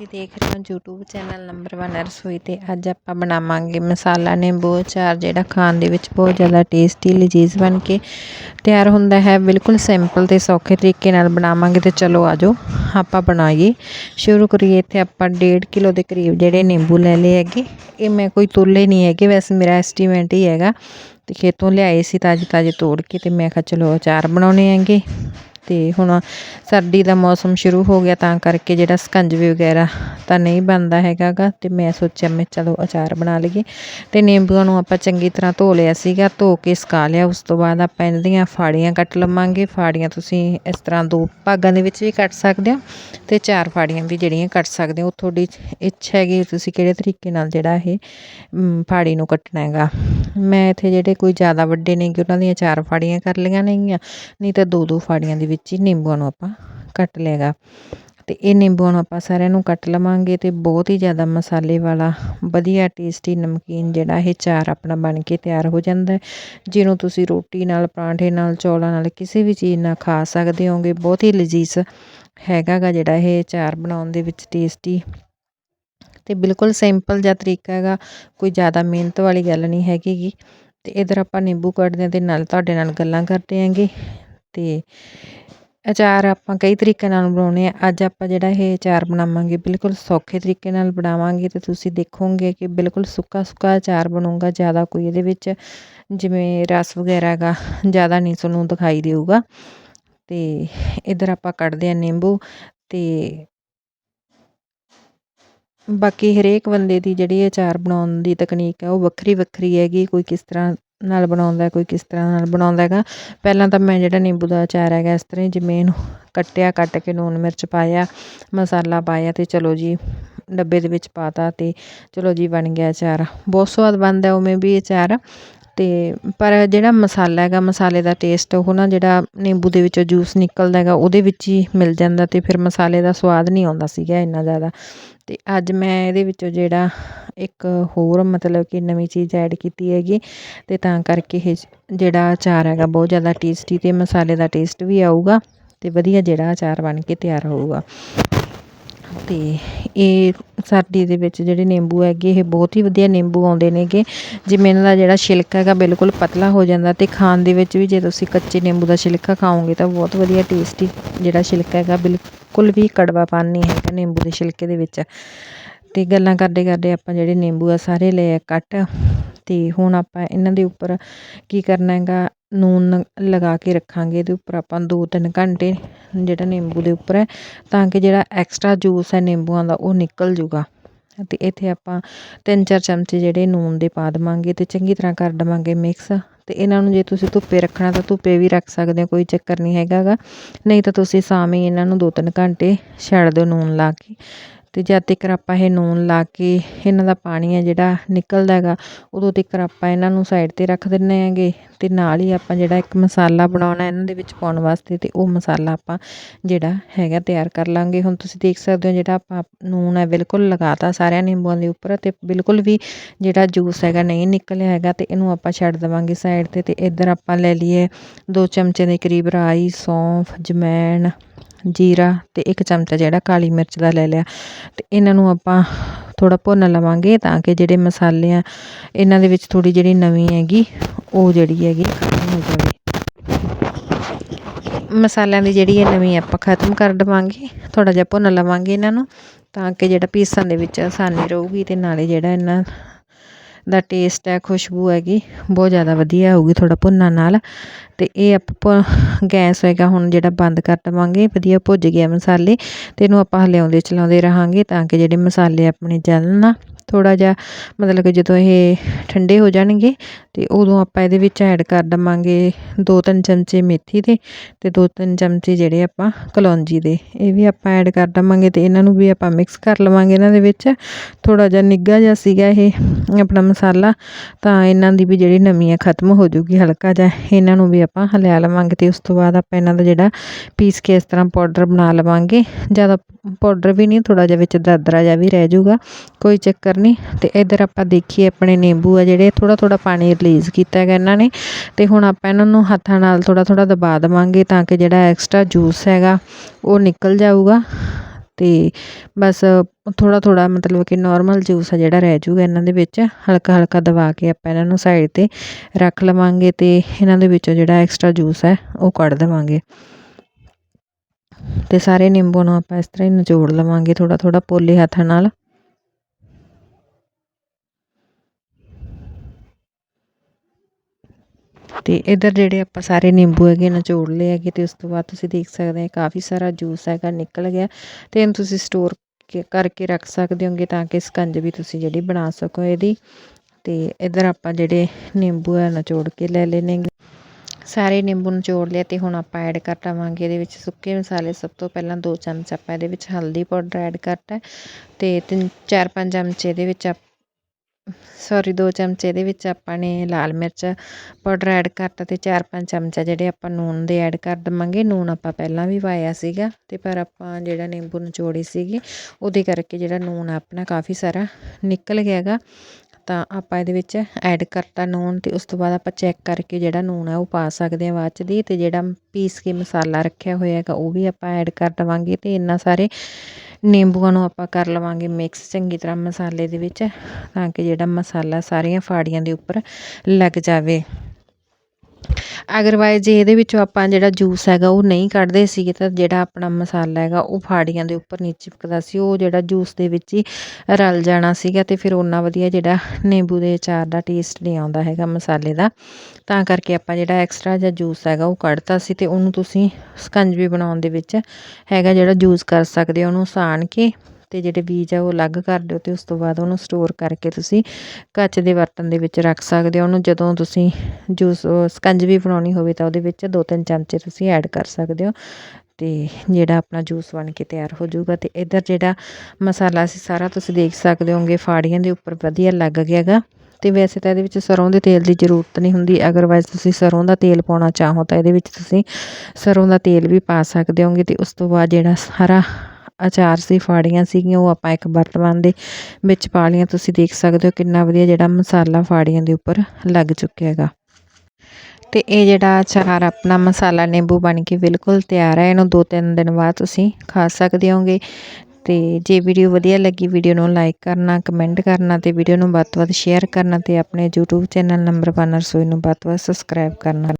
ਤੁਸੀਂ ਦੇਖ ਰਹੇ ਹੋ YouTube ਚੈਨਲ ਨੰਬਰ 1 ਰਸੋਈ ਤੇ। ਅੱਜ ਆਪਾਂ ਬਣਾਵਾਂਗੇ ਮਸਾਲਾ ਨਿੰਬੂ, ਅਚਾਰ, ਜਿਹੜਾ ਖਾਣ ਦੇ ਵਿੱਚ ਬਹੁਤ ਜ਼ਿਆਦਾ ਟੇਸਟੀ ਲਜੀਜ਼ ਬਣ ਕੇ ਤਿਆਰ ਹੁੰਦਾ ਹੈ। ਬਿਲਕੁਲ ਸਿੰਪਲ ਤੇ ਸੌਖੇ ਤਰੀਕੇ ਨਾਲ ਬਣਾਵਾਂਗੇ ਤੇ ਚਲੋ ਆਜੋ ਆਪਾਂ ਬਣਾਈਏ। ਸ਼ੁਰੂ ਕਰੀਏ ਇੱਥੇ ਆਪਾਂ 1.5 ਕਿਲੋ ਦੇ ਕਰੀਬ ਜਿਹੜੇ ਨਿੰਬੂ ਲੈ ਲਏ ਹੈਗੇ। ਇਹ ਮੈਂ ਕੋਈ ਤੁੱਲੇ ਨਹੀਂ ਹੈਗੇ, ਵੈਸੇ ਮੇਰਾ ਐਸਟੀਮੇਟ ਹੀ ਹੈਗਾ। ਤੇ ਖੇਤੋਂ ਲਿਆਏ ਸੀ ਤਾਜ਼ੇ ਤਾਜ਼ੇ ਤੋੜ ਕੇ ਤੇ ਮੈਂ ਕਿਹਾ ਚਲੋ ਅਚਾਰ ਬਣਾਉਣੇ ਹੈਗੇ। ਤੇ ਹੁਣ ਸਰਦੀ ਦਾ ਮੌਸਮ ਸ਼ੁਰੂ ਹੋ ਗਿਆ ਤਾਂ ਕਰਕੇ ਜਿਹੜਾ ਸਕੰਜਵੀ ਵਗੈਰਾ ਤਾਂ ਨਹੀਂ ਬਣਦਾ ਹੈਗਾਗਾ ਤੇ ਮੈਂ ਸੋਚਿਆ ਮੈਂ ਚਲੋ ਅਚਾਰ ਬਣਾ ਲਈਏ ਤੇ ਨਿੰਬੂਆਂ ਨੂੰ ਆਪਾਂ ਚੰਗੀ ਤਰ੍ਹਾਂ ਧੋ ਲਿਆ ਸੀਗਾ, ਧੋ ਕੇ ਸੁਕਾ ਲਿਆ, ਉਸ ਤੋਂ ਬਾਅਦ ਆਪਾਂ ਇਹਨਾਂ ਦੀਆਂ ਫਾੜੀਆਂ ਕੱਟ ਲਵਾਂਗੇ। ਫਾੜੀਆਂ ਤੁਸੀਂ ਇਸ ਤਰ੍ਹਾਂ ਦੋ ਭਾਗਾਂ ਦੇ ਵਿੱਚ ਵੀ ਕੱਟ ਸਕਦੇ ਹੋ ਤੇ ਚਾਰ ਫਾੜੀਆਂ ਵੀ ਜਿਹੜੀਆਂ ਕੱਟ ਸਕਦੇ ਹੋ। ਉਹ ਤੁਹਾਡੀ ਇੱਛਾ ਹੈਗੀ ਤੁਸੀਂ ਕਿਹੜੇ ਤਰੀਕੇ ਨਾਲ ਜਿਹੜਾ ਇਹ ਫਾੜੀ ਨੂੰ ਕੱਟਣਾ ਹੈਗਾ। ਮੈਂ ਇੱਥੇ ਜਿਹੜੇ ਕੋਈ ਜ਼ਿਆਦਾ ਵੱਡੇ ਨੇਗੇ, ਉਹਨਾਂ ਦੀਆਂ ਚਾਰ ਫਾੜੀਆਂ ਕਰ ਲਈਆਂ ਨੇਗੀਆਂ, ਨਹੀਂ ਤਾਂ ਦੋ ਦੋ ਫਾੜੀਆਂ ਦੀ ਵਿੱਚ ਹੀ ਨਿੰਬੂਆਂ ਨੂੰ ਆਪਾਂ ਕੱਟ ਲਿਆਗਾ। ਅਤੇ ਇਹ ਨਿੰਬੂਆਂ ਨੂੰ ਆਪਾਂ ਸਾਰਿਆਂ ਨੂੰ ਕੱਟ ਲਵਾਂਗੇ ਅਤੇ ਬਹੁਤ ਹੀ ਜ਼ਿਆਦਾ ਮਸਾਲੇ ਵਾਲਾ, ਵਧੀਆ ਟੇਸਟੀ ਨਮਕੀਨ ਜਿਹੜਾ ਇਹ ਚਾਰ ਆਪਣਾ ਬਣ ਕੇ ਤਿਆਰ ਹੋ ਜਾਂਦਾ ਜਿਹਨੂੰ ਤੁਸੀਂ ਰੋਟੀ ਨਾਲ, ਪਰਾਂਠੇ ਨਾਲ, ਚੌਲਾਂ ਨਾਲ ਕਿਸੇ ਵੀ ਚੀਜ਼ ਨਾਲ ਖਾ ਸਕਦੇ ਹੋਗੇ। ਬਹੁਤ ਹੀ ਲਜ਼ੀਜ਼ ਹੈਗਾਗਾ ਜਿਹੜਾ ਇਹ ਚਾਰ ਬਣਾਉਣ ਦੇ ਵਿੱਚ ਟੇਸਟੀ ਤੇ ਬਿਲਕੁਲ ਸਿੰਪਲ ਜਿਹਾ ਤਰੀਕਾ ਹੈਗਾ, ਕੋਈ ਜ਼ਿਆਦਾ ਮਿਹਨਤ ਵਾਲੀ ਗੱਲ ਨਹੀਂ ਹੈਗੀ ਤੇ ਇਧਰ ਆਪਾਂ ਨਿੰਬੂ ਕੱਢਦੇ ਹਾਂ ਤੇ ਨਾਲ, ਤੁਹਾਡੇ ਨਾਲ ਗੱਲਾਂ ਕਰਦੇ ਆਂਗੇ ਅਤੇ ਅਚਾਰ ਆਪਾਂ ਕਈ ਤਰੀਕੇ ਨਾਲ ਬਣਾਉਣੇ ਹਾਂ ਅੱਜ ਆਪਾਂ ਜਿਹੜਾ ਇਹ ਅਚਾਰ ਬਣਾਵਾਂਗੇ, ਬਿਲਕੁਲ ਸੌਖੇ ਤਰੀਕੇ ਨਾਲ ਬਣਾਵਾਂਗੇ ਅਤੇ ਤੁਸੀਂ ਦੇਖੋਗੇ ਕਿ ਬਿਲਕੁਲ ਸੁੱਕਾ ਸੁੱਕਾ ਅਚਾਰ ਬਣੂਗਾ, ਜ਼ਿਆਦਾ ਕੋਈ ਇਹਦੇ ਵਿੱਚ ਜਿਵੇਂ ਰਸ ਵਗੈਰਾ ਹੈਗਾ, ਜ਼ਿਆਦਾ ਨਹੀਂ ਤੁਹਾਨੂੰ ਦਿਖਾਈ ਦੇਊਗਾ। ਅਤੇ ਇੱਧਰ ਆਪਾਂ ਕੱਢਦੇ ਹਾਂ ਨਿੰਬੂ ਅਤੇ ਬਾਕੀ ਹਰੇਕ ਬੰਦੇ ਦੀ ਜਿਹੜੀ ਅਚਾਰ ਬਣਾਉਣ ਦੀ ਤਕਨੀਕ ਹੈ ਉਹ ਵੱਖਰੀ ਵੱਖਰੀ ਹੈਗੀ, ਕੋਈ ਕਿਸ ਤਰ੍ਹਾਂ ਨਾਲ ਬਣਾਉਂਦਾ ਕੋਈ ਕਿਸ ਤਰ੍ਹਾਂ ਨਾਲ ਬਣਾਉਂਦਾ ਹੈਗਾ। ਪਹਿਲਾਂ ਤਾਂ ਮੈਂ ਜਿਹੜਾ ਨਿੰਬੂ ਦਾ ਅਚਾਰ ਹੈਗਾ, ਇਸ ਤਰ੍ਹਾਂ ਜਿਵੇਂ ਇਹਨੂੰ ਕੱਟਿਆ, ਕੱਟ ਕੇ ਲੂਣ ਮਿਰਚ ਪਾਇਆ, ਮਸਾਲਾ ਪਾਇਆ ਅਤੇ ਚਲੋ ਜੀ ਡੱਬੇ ਦੇ ਵਿੱਚ ਪਾਤਾ ਅਤੇ ਚਲੋ ਜੀ ਬਣ ਗਿਆ ਅਚਾਰ। ਬਹੁਤ ਸਵਾਦ ਬਣਦਾ ਉਵੇਂ ਵੀ ਅਚਾਰ। ਅਤੇ ਪਰ ਜਿਹੜਾ ਮਸਾਲਾ ਹੈਗਾ, ਮਸਾਲੇ ਦਾ ਟੇਸਟ ਉਹ ਨਾ ਜਿਹੜਾ ਨਿੰਬੂ ਦੇ ਵਿੱਚੋਂ ਜੂਸ ਨਿਕਲਦਾ ਹੈਗਾ, ਉਹਦੇ ਵਿੱਚ ਹੀ ਮਿਲ ਜਾਂਦਾ ਅਤੇ ਫਿਰ ਮਸਾਲੇ ਦਾ ਸਵਾਦ ਨਹੀਂ ਆਉਂਦਾ ਸੀਗਾ ਇੰਨਾ ਜ਼ਿਆਦਾ। ਅਤੇ ਅੱਜ ਮੈਂ ਇਹਦੇ ਵਿੱਚੋਂ ਜਿਹੜਾ ਇੱਕ ਹੋਰ ਮਤਲਬ ਕਿ ਨਵੀਂ ਚੀਜ਼ ਐਡ ਕੀਤੀ ਹੈਗੀ ਅਤੇ ਤਾਂ ਕਰਕੇ ਇਹ ਜਿਹੜਾ ਅਚਾਰ ਹੈਗਾ ਬਹੁਤ ਜ਼ਿਆਦਾ ਟੇਸਟੀ ਅਤੇ ਮਸਾਲੇ ਦਾ ਟੇਸਟ ਵੀ ਆਊਗਾ ਅਤੇ ਵਧੀਆ ਜਿਹੜਾ ਅਚਾਰ ਬਣ ਕੇ ਤਿਆਰ ਹੋਊਗਾ। ਤੇ ਇਹ ਸਰਦੀ ਦੇ ਵਿੱਚ ਜਿਹੜੇ ਨਿੰਬੂ ਹੈਗੇ, ਇਹ ਬਹੁਤ ਹੀ ਵਧੀਆ ਨਿੰਬੂ ਆਉਂਦੇ ਨੇਗੇ। ਜਿਵੇਂ ਇਹਨਾਂ ਦਾ ਜਿਹੜਾ ਛਿਲਕਾ ਹੈਗਾ, ਬਿਲਕੁਲ ਪਤਲਾ ਹੋ ਜਾਂਦਾ ਅਤੇ ਖਾਣ ਦੇ ਵਿੱਚ ਵੀ ਜੇ ਤੁਸੀਂ ਕੱਚੇ ਨਿੰਬੂ ਦਾ ਛਿਲਕਾ ਖਾਓਗੇ ਤਾਂ ਬਹੁਤ ਵਧੀਆ ਟੇਸਟੀ ਜਿਹੜਾ ਛਿਲਕਾ ਹੈਗਾ, ਬਿਲਕੁਲ ਵੀ ਕੜਵਾਪਨ ਨਹੀਂ ਹੈਗਾ ਨਿੰਬੂ ਦੇ ਛਿਲਕੇ ਦੇ ਵਿੱਚ। ਅਤੇ ਗੱਲਾਂ ਕਰਦੇ ਕਰਦੇ ਆਪਾਂ ਜਿਹੜੇ ਨਿੰਬੂ ਆ, ਸਾਰੇ ਲਏ ਕੱਟ। ਅਤੇ ਹੁਣ ਆਪਾਂ ਇਹਨਾਂ ਦੇ ਉੱਪਰ ਕੀ ਕਰਨਾ ਹੈਗਾ ਨੂਨ ਲਗਾ ਕੇ ਰੱਖਾਂਗੇ, ਇਹਦੇ ਉੱਪਰ ਆਪਾਂ 2-3 ਘੰਟੇ ਜਿਹੜਾ ਨਿੰਬੂ ਦੇ ਉੱਪਰ ਹੈ, ਤਾਂ ਕਿ ਜਿਹੜਾ ਐਕਸਟਰਾ ਜੂਸ ਹੈ ਨਿੰਬੂਆਂ ਦਾ, ਉਹ ਨਿਕਲ ਜੂਗਾ। ਅਤੇ ਇੱਥੇ ਆਪਾਂ 3-4 ਚਮਚੇ ਜਿਹੜੇ ਨੂਨ ਦੇ ਪਾ ਦੇਵਾਂਗੇ ਅਤੇ ਚੰਗੀ ਤਰ੍ਹਾਂ ਕਰ ਦੇਵਾਂਗੇ ਮਿਕਸ ਅਤੇ ਇਹਨਾਂ ਨੂੰ ਜੇ ਤੁਸੀਂ ਧੁੱਪੇ ਰੱਖਣਾ, ਤਾਂ ਧੁੱਪੇ ਵੀ ਰੱਖ ਸਕਦੇ ਹੋ, ਕੋਈ ਚੱਕਰ ਨਹੀਂ ਹੈਗਾ ਗਾ। ਨਹੀਂ ਤਾਂ ਤੁਸੀਂ ਸਾਵੇਂ ਇਹਨਾਂ ਨੂੰ 2-3 ਘੰਟੇ ਛੱਡ ਦਿਓ ਨੂਨ ਲਾ ਕੇ। ਅਤੇ ਜਦ ਤੱਕ ਆਪਾਂ ਇਹ ਨੂਣ ਲਾ ਕੇ ਇਹਨਾਂ ਦਾ ਪਾਣੀ ਹੈ ਜਿਹੜਾ ਨਿਕਲਦਾ ਹੈਗਾ, ਉਦੋਂ ਤੱਕ ਆਪਾਂ ਇਹਨਾਂ ਨੂੰ ਸਾਈਡ ਤੇ ਰੱਖ ਦਿੰਦੇ ਹੈਗੇ ਅਤੇ ਨਾਲ ਹੀ ਆਪਾਂ ਜਿਹੜਾ ਇੱਕ ਮਸਾਲਾ ਬਣਾਉਣਾ ਇਹਨਾਂ ਦੇ ਵਿੱਚ ਪਾਉਣ ਵਾਸਤੇ ਅਤੇ ਉਹ ਮਸਾਲਾ ਆਪਾਂ ਜਿਹੜਾ ਹੈਗਾ ਤਿਆਰ ਕਰ ਲਾਂਗੇ। ਹੁਣ ਤੁਸੀਂ ਦੇਖ ਸਕਦੇ ਹੋ ਜਿਹੜਾ ਆਪਾਂ ਨੂਣ ਹੈ, ਬਿਲਕੁਲ ਲਗਾਤਾ ਸਾਰਿਆਂ ਨਿੰਬੂਆਂ ਦੇ ਉੱਪਰ ਅਤੇ ਬਿਲਕੁਲ ਵੀ ਜਿਹੜਾ ਜੂਸ ਹੈਗਾ ਨਹੀਂ ਨਿਕਲਿਆ ਹੈਗਾ ਅਤੇ ਇਹਨੂੰ ਆਪਾਂ ਛੱਡ ਦੇਵਾਂਗੇ ਸਾਈਡ ਤੇ ਅਤੇ ਇੱਧਰ ਆਪਾਂ ਲੈ ਲਈਏ ਦੋ ਚਮਚੇ ਦੇ ਕਰੀਬ ਰਾਈ, ਸੌਂਫ, ਜਮੈਣ ਜੀਰਾ ਅਤੇ ਇੱਕ ਚਮਚਾ ਜਿਹੜਾ ਕਾਲੀ ਮਿਰਚ ਦਾ ਲੈ ਲਿਆ। ਅਤੇ ਇਹਨਾਂ ਨੂੰ ਆਪਾਂ ਥੋੜ੍ਹਾ ਭੁੰਨ ਲਵਾਂਗੇ ਤਾਂ ਕਿ ਜਿਹੜੇ ਮਸਾਲੇ ਆ, ਇਹਨਾਂ ਦੇ ਵਿੱਚ ਥੋੜ੍ਹੀ ਜਿਹੜੀ ਨਵੀਂ ਹੈਗੀ, ਉਹ ਜਿਹੜੀ ਹੈਗੀ ਖਤਮ ਹੋ ਜਾਵੇ। ਮਸਾਲਿਆਂ ਦੀ ਜਿਹੜੀ ਹੈ ਨਵੀਂ ਆਪਾਂ ਖਤਮ ਕਰ ਦੇਵਾਂਗੇ, ਥੋੜ੍ਹਾ ਜਿਹਾ ਭੁੰਨ ਲਵਾਂਗੇ ਇਹਨਾਂ ਨੂੰ ਤਾਂ ਕਿ ਜਿਹੜਾ ਪੀਸਣ ਦੇ ਵਿੱਚ ਆਸਾਨੀ ਰਹੂਗੀ ਅਤੇ ਨਾਲੇ ਜਿਹੜਾ ਇਹਨਾਂ ਦਾ ਟੇਸਟ ਹੈ, ਖੁਸ਼ਬੂ ਹੈਗੀ, ਬਹੁਤ ਜ਼ਿਆਦਾ ਵਧੀਆ ਹੋਊਗੀ ਥੋੜ੍ਹਾ ਭੁੰਨਣ ਨਾਲ। ਅਤੇ ਇਹ ਆਪਾਂ ਗੈਸ ਹੈਗਾ ਹੁਣ ਜਿਹੜਾ ਬੰਦ ਕਰ ਦੇਵਾਂਗੇ, ਵਧੀਆ ਭੁੱਜ ਗਿਆ ਮਸਾਲੇ ਅਤੇ ਇਹਨੂੰ ਆਪਾਂ ਹਲਿਆਉਂਦੇ ਚਲਾਉਂਦੇ ਰਹਾਂਗੇ ਤਾਂ ਕਿ ਜਿਹੜੇ ਮਸਾਲੇ ਆਪਣੇ ਜਲਣ ਨਾ। ਥੋੜਾ ਜਿਹਾ ਮਤਲਬ ਕਿ ਜਦੋਂ ਇਹ ਠੰਡੇ ਹੋ ਜਾਣਗੇ ਤੇ ਉਦੋਂ ਆਪਾਂ ਇਹਦੇ ਵਿੱਚ ਐਡ ਕਰ ਦਵਾਂਗੇ ਦੋ ਤਿੰਨ ਚਮਚੇ ਮੇਥੀ ਦੇ ਤੇ ਦੋ ਤਿੰਨ ਚਮਚੇ ਜਿਹੜੇ ਆਪਾਂ ਕਲੌਂਜੀ ਦੇ। ਇਹ ਵੀ ਆਪਾਂ ਐਡ ਕਰ ਦਵਾਂਗੇ ਤੇ ਇਹਨਾਂ ਨੂੰ ਵੀ ਆਪਾਂ ਮਿਕਸ ਕਰ ਲਵਾਂਗੇ ਇਹਨਾਂ ਦੇ ਵਿੱਚ। ਥੋੜਾ ਜਿਹਾ ਨਿੱਗਾ ਜਿਹਾ ਸੀਗਾ ਇਹ ਆਪਣਾ ਮਸਾਲਾ, ਤਾਂ ਇਹਨਾਂ ਦੀ ਵੀ ਜਿਹੜੀ ਨਮੀ ਹੈ ਖਤਮ ਹੋ ਜੂਗੀ ਹਲਕਾ ਜਿਹਾ, ਇਹਨਾਂ ਨੂੰ ਵੀ ਆਪਾਂ ਹਲਿਆ ਲਵਾਂਗੇ ਤੇ ਉਸ ਤੋਂ ਬਾਅਦ ਆਪਾਂ ਇਹਨਾਂ ਦਾ ਜਿਹੜਾ ਪੀਸ ਕੇ ਇਸ ਤਰ੍ਹਾਂ ਪਾਊਡਰ ਬਣਾ ਲਵਾਂਗੇ। ਜ਼ਿਆਦਾ ਪਾਊਡਰ ਵੀ ਨਹੀਂ ਥੋੜਾ ਜਿਹਾ ਵਿੱਚ ਦਰਦਰਾ ਜਿਹਾ ਵੀ ਰਹਿ ਜਾਊਗਾ, ਕੋਈ ਚੱਕਰ ਨਹੀਂ ਤੇ ਇੱਧਰ ਆਪਾਂ ਦੇਖੀਏ ਆਪਣੇ ਨਿੰਬੂ ਆ ਜਿਹੜੇ ਥੋੜਾ ਥੋੜਾ ਪਾਣੀ ਰਿਲੀਜ਼ ਕੀਤਾ ਹੈਗਾ ਇਹਨਾਂ ਨੇ। ਤੇ ਹੁਣ ਆਪਾਂ ਇਹਨਾਂ ਨੂੰ ਹੱਥਾਂ ਨਾਲ ਥੋੜਾ ਥੋੜਾ ਦਬਾ ਦੇਵਾਂਗੇ ਤਾਂ ਕਿ ਜਿਹੜਾ ਐਕਸਟਰਾ ਜੂਸ ਹੈਗਾ ਉਹ ਨਿਕਲ ਜਾਊਗਾ। ਤੇ ਬਸ ਥੋੜ੍ਹਾ ਥੋੜ੍ਹਾ ਮਤਲਬ ਕਿ ਨੋਰਮਲ ਜੂਸ ਆ ਜਿਹੜਾ ਰਹਿ ਜੂਗਾ ਇਹਨਾਂ ਦੇ ਵਿੱਚ। ਹਲਕਾ ਹਲਕਾ ਦਬਾ ਕੇ ਆਪਾਂ ਇਹਨਾਂ ਨੂੰ ਸਾਈਡ 'ਤੇ ਰੱਖ ਲਵਾਂਗੇ ਤੇ ਇਹਨਾਂ ਦੇ ਵਿੱਚੋਂ ਜਿਹੜਾ ਐਕਸਟਰਾ ਜੂਸ ਹੈ ਉਹ ਕੱਢ ਦੇਵਾਂਗੇ। ਤੇ ਸਾਰੇ ਨਿੰਬੂ ਨੂੰ ਆਪਾਂ ਇਸ ਤਰ੍ਹਾਂ ਹੀ ਨਿਚੋੜ ਲਵਾਂਗੇ ਥੋੜ੍ਹਾ ਥੋੜ੍ਹਾ ਪੋਲੇ ਹੱਥਾਂ ਨਾਲ। ਤੇ ਇੱਧਰ ਜਿਹੜੇ ਆਪਾਂ ਸਾਰੇ ਨਿੰਬੂ ਹੈਗੇ ਨਿਚੋੜ ਲਏ ਹੈਗੇ ਤੇ ਉਸ ਤੋਂ ਬਾਅਦ ਤੁਸੀਂ ਦੇਖ ਸਕਦੇ ਆ, ਕਾਫੀ ਸਾਰਾ ਜੂਸ ਹੈਗਾ, ਨਿਕਲ ਗਿਆ। ਤੇ ਇਹਨੂੰ ਤੁਸੀਂ ਸਟੋਰ ਕਰਕੇ ਰੱਖ ਸਕਦੇ ਹੋਗੇ ਤਾਂ ਕਿ ਸਕੰਜ ਵੀ ਤੁਸੀਂ ਜਿਹੜੀ ਬਣਾ ਸਕੋ ਇਹਦੀ। ਤੇ ਇੱਧਰ ਆਪਾਂ ਜਿਹੜੇ ਨਿੰਬੂ ਹੈ ਨਿਚੋੜ ਕੇ ਲੈ ਲੈਣੇ ਸਾਰੇ ਨਿੰਬੂ ਨਿਚੋੜ ਲਿਆ ਤੇ ਹੁਣ ਆਪਾਂ ਐਡ ਕਰ ਲਵਾਂਗੇ ਇਹਦੇ ਵਿੱਚ ਸੁੱਕੇ ਮਸਾਲੇ। ਸਭ ਤੋਂ ਪਹਿਲਾਂ 2 ਚਮਚ ਆਪਾਂ ਇਹਦੇ ਵਿੱਚ ਹਲਦੀ ਪਾਊਡਰ ਐਡ ਕਰਤਾ ਤੇ ਤਿੰਨ, ਚਾਰ, ਪੰਜ ਚਮਚ ਇਹਦੇ ਵਿੱਚ ਸੌਰੀ 2 ਚਮਚੇ ਇਹਦੇ ਵਿੱਚ ਆਪਾਂ ਨੇ ਲਾਲ ਮਿਰਚ ਪਾਊਡਰ ਐਡ ਕਰਤਾ ਤੇ 4-5 ਚਮਚਾ ਜਿਹੜੇ ਆਪਾਂ ਨੂਨ ਦੇ ਐਡ ਕਰ ਦਵਾਂਗੇ। ਨੂਨ ਆਪਾਂ ਪਹਿਲਾਂ ਵੀ ਪਾਇਆ ਸੀਗਾ ਤੇ ਪਰ ਆਪਾਂ ਜਿਹੜਾ ਨਿੰਬੂ ਨਿਚੋੜੀ ਸੀਗੀ, ਉਹਦੇ ਕਰਕੇ ਜਿਹੜਾ ਨੂਨ ਆਪਣਾ ਕਾਫੀ ਸਾਰਾ ਨਿਕਲ ਗਿਆਗਾ। ਤਾਂ ਆਪਾਂ ਇਹਦੇ ਵਿੱਚ ਐਡ ਕਰਤਾ ਨੂਨ ਤੇ ਉਸ ਤੋਂ ਬਾਅਦ ਆਪਾਂ ਚੈੱਕ ਕਰਕੇ ਜਿਹੜਾ ਨੂਨ ਹੈ ਉਹ ਪਾ ਸਕਦੇ ਆ ਬਾਅਦ ਚ ਦੀ ਤੇ ਜਿਹੜਾ ਪੀਸ ਕੇ ਮਸਾਲਾ ਰੱਖਿਆ ਹੋਇਆ ਹੈਗਾ ਉਹ ਵੀ ਆਪਾਂ ਐਡ ਕਰ ਦਵਾਂਗੇ ਤੇ ਇੰਨਾ ਸਾਰੇ ਨਿੰਬੂਆਂ ਨੂੰ ਆਪਾਂ ਕਰ ਲਵਾਂਗੇ ਮਿਕਸ ਚੰਗੀ ਤਰ੍ਹਾਂ ਮਸਾਲੇ ਦੇ ਵਿੱਚ, ਤਾਂ ਕਿ ਜਿਹੜਾ ਮਸਾਲਾ ਸਾਰੀਆਂ ਫਾੜੀਆਂ ਦੇ ਉੱਪਰ ਲੱਗ ਜਾਵੇ। ਅਗਰਵਾਈਜ਼ ਜੇ ਇਹਦੇ ਵਿੱਚੋਂ ਆਪਾਂ ਜਿਹੜਾ ਜੂਸ ਹੈਗਾ, ਉਹ ਨਹੀਂ ਕੱਢਦੇ ਸੀਗੇ, ਤਾਂ ਜਿਹੜਾ ਆਪਣਾ ਮਸਾਲਾ ਹੈਗਾ, ਉਹ ਫਾੜੀਆਂ ਦੇ ਉੱਪਰ ਨਹੀਂ ਚਿਪਕਦਾ ਸੀ। ਉਹ ਜਿਹੜਾ ਜੂਸ ਦੇ ਵਿੱਚ ਹੀ ਰਲ ਜਾਣਾ ਸੀਗਾ ਤੇ ਫਿਰ ਉਹਨਾਂ ਵਧੀਆ ਜਿਹੜਾ ਨਿੰਬੂ ਦੇ ਅਚਾਰ ਦਾ ਟੇਸਟ ਨਹੀਂ ਆਉਂਦਾ ਹੈਗਾ ਮਸਾਲੇ ਦਾ। ਤਾਂ ਕਰਕੇ ਆਪਾਂ ਜਿਹੜਾ ਐਕਸਟਰਾ ਜਿਹਾ ਜੂਸ ਹੈਗਾ, ਉਹ ਕੱਢਤਾ ਸੀ ਤੇ ਉਹਨੂੰ ਤੁਸੀਂ ਸਕੰਜਵੀ ਬਣਾਉਣ ਦੇ ਵਿੱਚ ਹੈਗਾ ਜਿਹੜਾ ਜੂਸ ਕਰ ਸਕਦੇ ਹੋ, ਉਹਨੂੰ ਸਾਣ ਕੇ ਤੇ ਜਿਹੜੇ ਬੀਜ ਆ ਉਹ ਅਲੱਗ ਕਰ ਦਿਓ ਤੇ ਉਸ ਤੋਂ ਬਾਅਦ ਉਹਨੂੰ ਸਟੋਰ ਕਰਕੇ ਤੁਸੀਂ ਕੱਚ ਦੇ ਬਰਤਨ ਦੇ ਵਿੱਚ ਰੱਖ ਸਕਦੇ ਹੋ। ਉਹਨੂੰ ਜਦੋਂ ਤੁਸੀਂ ਜੂਸ ਸਕੰਜ ਵੀ ਬਣਾਉਣੀ ਹੋਵੇ ਤਾਂ ਉਹਦੇ ਵਿੱਚ ਦੋ ਤਿੰਨ ਚਮਚੇ ਤੁਸੀਂ ਐਡ ਕਰ ਸਕਦੇ ਹੋ। ਤੇ ਜਿਹੜਾ ਆਪਣਾ ਜੂਸ ਬਣ ਕੇ ਤਿਆਰ ਹੋ ਜਾਊਗਾ ਤੇ ਇਧਰ ਜਿਹੜਾ ਮਸਾਲਾ ਸੀ ਸਾਰਾ ਤੁਸੀਂ ਦੇਖ ਸਕਦੇ ਹੋਗੇ ਫਾੜੀਆਂ ਦੇ ਉੱਪਰ ਵਧੀਆ ਲੱਗ ਗਿਆਗਾ ਤੇ ਵੈਸੇ ਤਾਂ ਇਹਦੇ ਵਿੱਚ ਸਰੋਂ ਦੇ ਤੇਲ ਦੀ ਜ਼ਰੂਰਤ ਨਹੀਂ ਹੁੰਦੀ। ਅਗਰਵਾਈਜ਼ ਤੁਸੀਂ ਸਰੋਂ ਦਾ ਤੇਲ ਪਾਉਣਾ ਚਾਹੋ ਤਾਂ ਇਹਦੇ ਵਿੱਚ ਤੁਸੀਂ ਸਰੋਂ ਦਾ ਤੇਲ ਵੀ ਪਾ ਸਕਦੇ ਹੋਗੇ ਤੇ ਉਸ ਤੋਂ ਬਾਅਦ ਜਿਹੜਾ ਸਾਰਾ ਅਚਾਰ ਸੀ, ਫਾੜੀਆਂ ਸੀਗੀਆਂ, ਉਹ ਆਪਾਂ ਇੱਕ ਬਰਤਨ ਦੇ ਵਿੱਚ ਪਾ ਲਈਆਂ। ਤੁਸੀਂ ਦੇਖ ਸਕਦੇ ਹੋ ਕਿੰਨਾ ਵਧੀਆ ਜਿਹੜਾ ਮਸਾਲਾ ਫਾੜੀਆਂ ਦੇ ਉੱਪਰ ਲੱਗ ਚੁੱਕਿਆ ਹੈਗਾ। ਤੇ ਇਹ ਜਿਹੜਾ ਅਚਾਰ, ਆਪਣਾ ਮਸਾਲਾ ਨਿੰਬੂ ਬਣ ਕੇ ਬਿਲਕੁਲ ਤਿਆਰ ਹੈ। ਇਹਨੂੰ ਦੋ ਤਿੰਨ ਦਿਨ ਬਾਅਦ ਤੁਸੀਂ ਖਾ ਸਕਦੇ ਹੋਗੇ। ਤੇ ਜੇ ਵੀਡੀਓ ਵਧੀਆ ਲੱਗੀ, ਵੀਡੀਓ ਨੂੰ ਲਾਈਕ ਕਰਨਾ, ਕਮੈਂਟ ਕਰਨਾ ਤੇ ਵੀਡੀਓ ਨੂੰ ਵੱਧ ਤੋਂ ਵੱਧ ਸ਼ੇਅਰ ਕਰਨਾ ਤੇ ਆਪਣੇ YouTube ਚੈਨਲ ਨੰਬਰ 1 ਰਸੋਈ ਨੂੰ ਵੱਧ ਤੋਂ ਵੱਧ ਸਬਸਕ੍ਰਾਈਬ ਕਰਨਾ।